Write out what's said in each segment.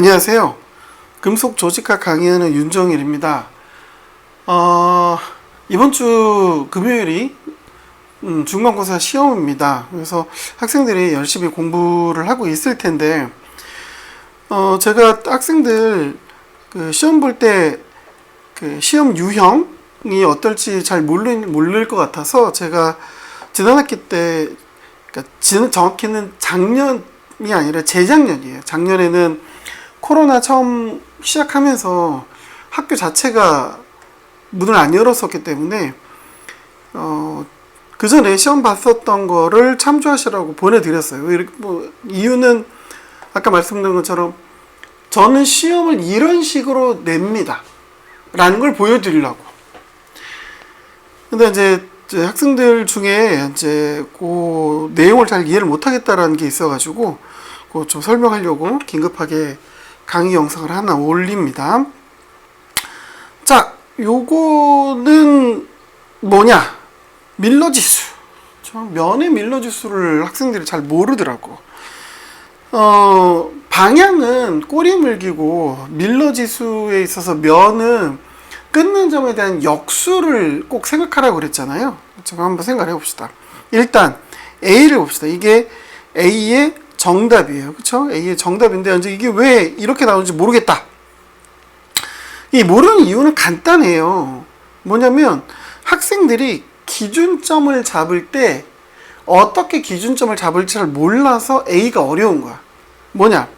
안녕하세요. 금속 조직학 강의하는 윤정일입니다. 어, 이번 주 금요일이 음, 중간고사 시험입니다. 그래서 학생들이 열심히 공부를 하고 있을 텐데, 어, 제가 학생들 그 시험 볼 때 그 시험 유형이 어떨지 잘 모르, 모를 것 같아서 제가 지난 학기 때, 그러니까 지- 정확히는 작년이 아니라 재작년이에요. 작년에는 코로나 처음 시작하면서 학교 자체가 문을 안 열었었기 때문에 어, 그 전에 시험 봤었던 거를 참조하시라고 보내드렸어요. 이렇게 뭐 이유는 아까 말씀드린 것처럼 저는 시험을 이런 식으로 냅니다. 라는 걸 보여드리려고. 근데 이제 학생들 중에 이제 그 내용을 잘 이해를 못하겠다라는 게 있어가지고 그거 좀 설명하려고 긴급하게 강의 영상을 하나 올립니다. 자, 요거는 뭐냐? 밀러 지수. 저 면의 밀러 지수를 학생들이 잘 모르더라고. 어, 방향은 꼬리 물기고 밀러 지수에 있어서 면은 끊는 점에 대한 역수를 꼭 생각하라고 그랬잖아요. 제가 한번 생각해 봅시다. 일단 A를 봅시다. 이게 A의 정답이에요. 그렇죠? A의 정답인데 이제 이게 왜 이렇게 나오는지 모르겠다. 이 모르는 이유는 간단해요. 뭐냐면 학생들이 기준점을 잡을 때 어떻게 기준점을 잡을지 잘 몰라서 A가 어려운 거야. 뭐냐?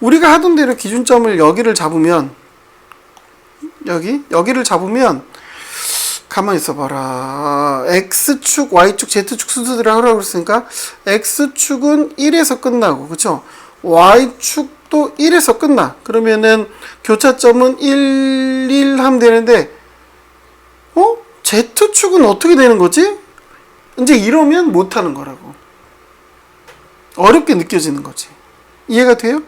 우리가 하던 대로 기준점을 여기를 잡으면 여기 여기를 잡으면 가만히 있어봐라. X축, Y축, Z축 순서대로 하라고 그랬으니까 X축은 1에서 끝나고 그쵸? Y축도 1에서 끝나. 그러면은 교차점은 1, 1 하면 되는데 어? Z축은 어떻게 되는 거지? 이제 이러면 못하는 거라고. 어렵게 느껴지는 거지. 이해가 돼요?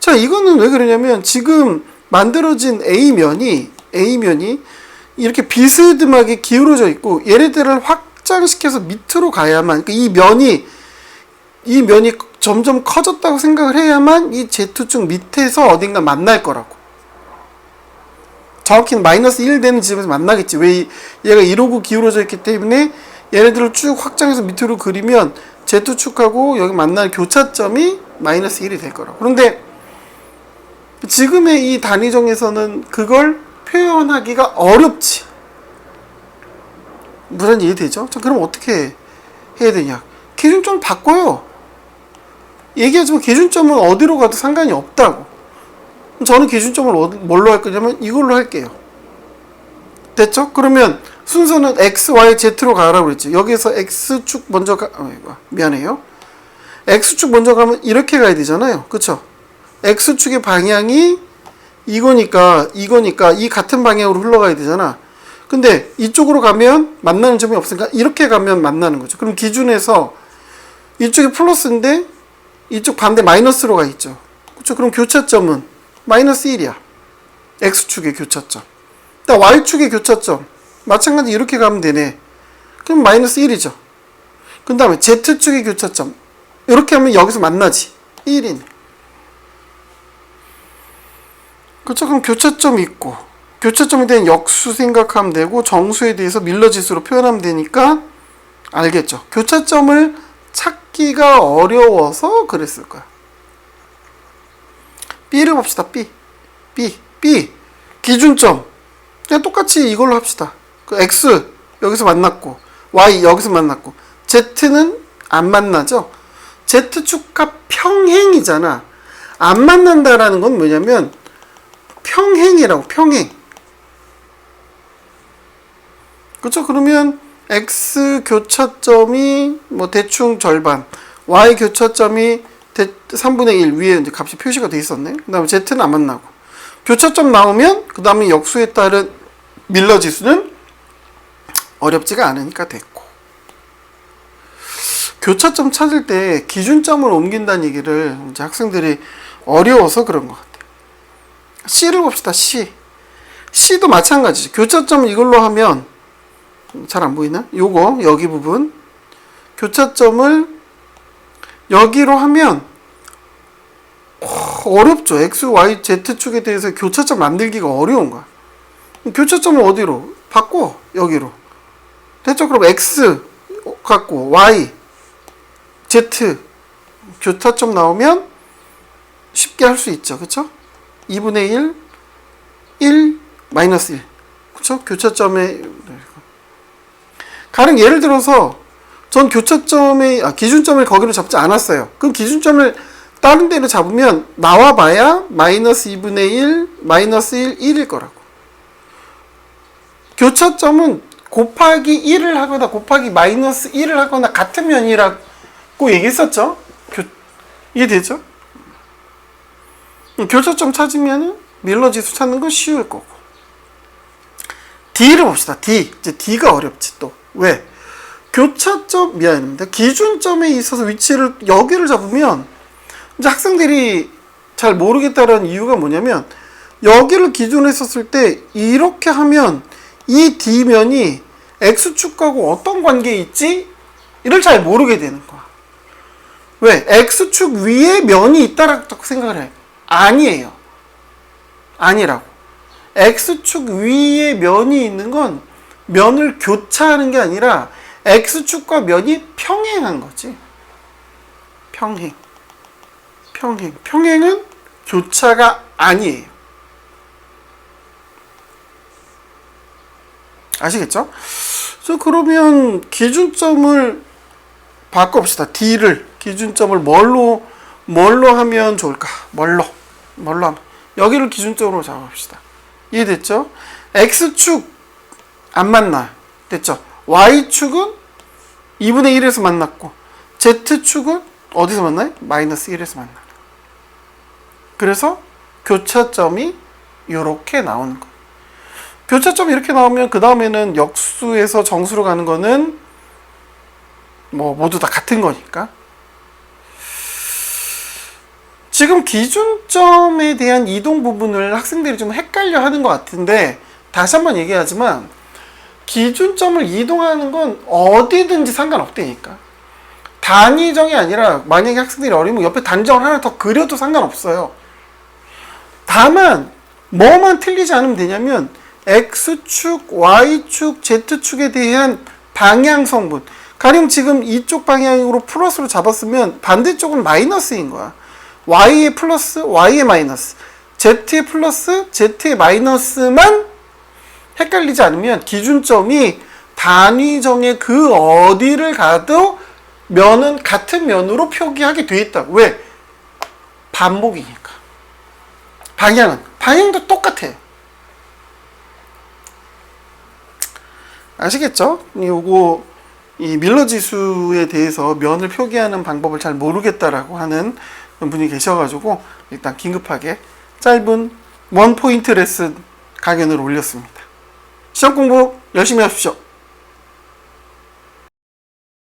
자, 이거는 왜 그러냐면 지금 만들어진 A면이 A면이 이렇게 비스듬하게 기울어져 있고 얘네들을 확장시켜서 밑으로 가야만 그러니까 이 면이 이 면이 점점 커졌다고 생각을 해야만 이 Z축 밑에서 어딘가 만날 거라고. 정확히는 마이너스 1 되는 지점에서 만나겠지. 왜 이- 얘가 이러고 기울어져 있기 때문에 얘네들을 쭉 확장해서 밑으로 그리면 Z축하고 여기 만나는 교차점이 마이너스 1이 될 거라고. 그런데 지금의 이 단위정에서는 그걸 표현하기가 어렵지. 무슨 이해되죠? 자, 그럼 어떻게 해야 되냐? 기준점 바꿔요. 얘기하지만 기준점은 어디로 가도 상관이 없다고. 저는 기준점을 어디- 뭘로 할 거냐면 이걸로 할게요. 됐죠? 그러면 순서는 x, y, z로 가라고 그랬지. 여기서 x축 먼저 가, 어, 미안해요. x축 먼저 가면 이렇게 가야 되잖아요. 그쵸? x축의 방향이 이거니까, 이거니까 이 같은 방향으로 흘러가야 되잖아. 근데 이쪽으로 가면 만나는 점이 없으니까 이렇게 가면 만나는 거죠. 그럼 기준에서 이쪽이 플러스인데 이쪽 반대 마이너스로 가 있죠. 그렇죠? 그럼 교차점은 마이너스 1이야. x축의 교차점. 또 y축의 교차점. 마찬가지 이렇게 가면 되네. 그럼 마이너스 1이죠. 그 다음에 z축의 교차점. 이렇게 하면 여기서 만나지. 1이네. 그렇죠. 그럼 교차점 있고 교차점에 대한 역수 생각하면 되고 정수에 대해서 밀러 지수로 표현하면 되니까 알겠죠. 교차점을 찾기가 어려워서 그랬을 거야. B를 봅시다. B. B. B. 기준점. 그냥 똑같이 이걸로 합시다. 그 X 여기서 만났고 Y 여기서 만났고 Z는 안 만나죠. Z축과 평행이잖아. 안 만난다라는 건 뭐냐면 평행이라고 평행. 그렇죠? 그러면 x 교차점이 뭐 대충 절반, y 교차점이 대, 3분의 1 위에 이제 값이 표시가 돼 있었네. 그 다음에 z는 안 만나고 교차점 나오면 그 다음에 역수에 따른 밀러 지수는 어렵지가 않으니까 됐고. 교차점 찾을 때 기준점을 옮긴다는 얘기를 이제 학생들이 어려워서 그런 것 같아요. C를 봅시다. C. C도 마찬가지죠. 교차점 이걸로 하면 잘 안 보이나? 요거 여기 부분 교차점을 여기로 하면 어렵죠. X, Y, Z 축에 대해서 교차점 만들기가 어려운 거야. 교차점을 어디로? 바꿔. 여기로. 됐죠? 그럼 X 갖고 Y, Z 교차점 나오면 쉽게 할 수 있죠. 그쵸? 2분의 1, 1, 마이너스 1. 그쵸? 교차점에 가령 예를 들어서 전 교차점의 아, 기준점을 거기로 잡지 않았어요. 그럼 기준점을 다른 데로 잡으면 나와봐야 마이너스 2분의 1, 마이너스 1, 1일 거라고. 교차점은 곱하기 1을 하거나 곱하기 마이너스 1을 하거나 같은 면이라고 얘기했었죠. 교, 이해되죠? 음, 교차점 찾으면 밀러 지수 찾는 건 쉬울 거고. D를 봅시다. D. 이제 D가 어렵지 또. 왜? 교차점 미안합니다. 기준점에 있어서 위치를 여기를 잡으면 이제 학생들이 잘 모르겠다라는 이유가 뭐냐면 여기를 기준으로 했었을 때 이렇게 하면 이 D면이 X축하고 어떤 관계에 있지? 이를 잘 모르게 되는 거야. 왜? X축 위에 면이 있다라고 생각을 해. 아니에요. 아니라고. X축 위에 면이 있는 건 면을 교차하는 게 아니라 X축과 면이 평행한 거지. 평행. 평행. 평행은 교차가 아니에요. 아시겠죠? 그래서 그러면 기준점을 바꿔봅시다. D를 기준점을 뭘로 뭘로 하면 좋을까? 뭘로? 뭘로 여기를 기준점으로 잡아봅시다. 이해됐죠? X축 안 만나. 됐죠? Y축은 2분의 1에서 만났고 Z축은 어디서 만나요? 마이너스 1에서 만나. 그래서 교차점이 이렇게 나오는 거예요. 교차점이 이렇게 나오면 그 다음에는 역수에서 정수로 가는 거는 뭐 모두 다 같은 거니까. 지금 기준점에 대한 이동 부분을 학생들이 좀 헷갈려 하는 것 같은데 다시 한번 얘기하지만 기준점을 이동하는 건 어디든지 상관없다니까. 단위정이 아니라 만약에 학생들이 어리면 옆에 단정을 하나 더 그려도 상관없어요. 다만 뭐만 틀리지 않으면 되냐면 X축, Y축, Z축에 대한 방향 성분. 가령 지금 이쪽 방향으로 플러스로 잡았으면 반대쪽은 마이너스인 거야. Y의 플러스, Y의 마이너스. Z의 플러스, Z의 마이너스만 헷갈리지 않으면 기준점이 단위정의 그 어디를 가도 면은 같은 면으로 표기하게 돼 있다. 왜? 반복이니까. 방향은 방향도 똑같아요. 아시겠죠? 요거 이 밀러 지수에 대해서 면을 표기하는 방법을 잘 모르겠다라고 하는 분이 계셔가지고 일단 긴급하게 짧은 원 포인트 레슨 강연을 올렸습니다. 시험 공부 열심히 하십시오.